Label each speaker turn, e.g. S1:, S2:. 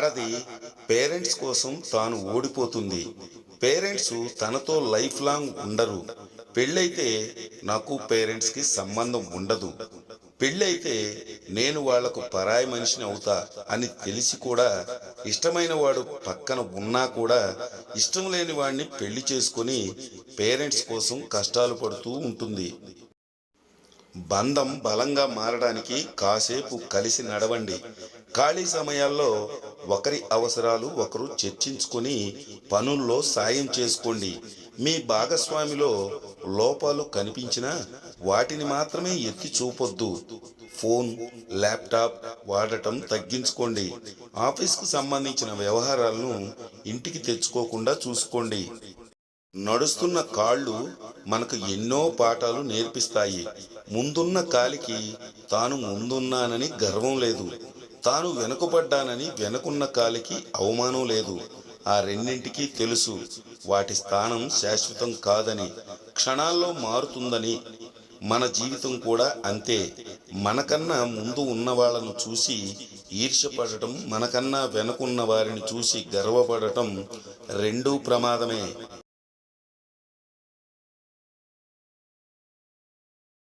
S1: ఆడది పేరెంట్స్ కోసం తాను ఓడిపోతుంది. పేరెంట్స్ తనతో లైఫ్ లాంగ్ ఉండరు. పెళ్ళైతే నాకు పేరెంట్స్కి సంబంధం ఉండదు. పెళ్ళైతే నేను వాళ్ళకు పరాయి మనిషిని అవుతా అని తెలిసి కూడా ఇష్టమైన వాడు పక్కన ఉన్నా కూడా ఇష్టం లేని వాడిని పెళ్ళి చేసుకొని పేరెంట్స్ కోసం కష్టాలు పడుతూ ఉంటుంది. బంధం బలంగా మారడానికి కాసేపు కలిసి నడవండి. ఖాళీ సమయాల్లో ఒకరి అవసరాలు ఒకరు చర్చించుకొని పనుల్లో సాయం చేసుకోండి. మీ భాగస్వామిలో లోపాలు కనిపించినా వాటిని మాత్రమే ఎత్తి చూపొద్దు. ఫోన్ ల్యాప్టాప్ వాడటం తగ్గించుకోండి. ఆఫీస్కు సంబంధించిన వ్యవహారాలను ఇంటికి తెచ్చుకోకుండా చూసుకోండి. నడుస్తున్న కాళ్ళు మనకు ఎన్నో పాఠాలు నేర్పిస్తాయి. ముందున్న కాలికి తాను ముందున్నానని గర్వం లేదు. తాను వెనుకబడ్డానని వెనుకున్న కాలికి అవమానం లేదు. ఆ రెండింటికి తెలుసు వాటి స్థానం శాశ్వతం కాదని క్షణాల్లో మారుతుందని. మన జీవితం కూడా అంతే. మనకన్నా ముందు ఉన్న వాళ్ళను చూసి ఈర్ష్యపడటం మనకన్నా వెనుకున్న వారిని చూసి గర్వపడటం రెండూ ప్రమాదమే.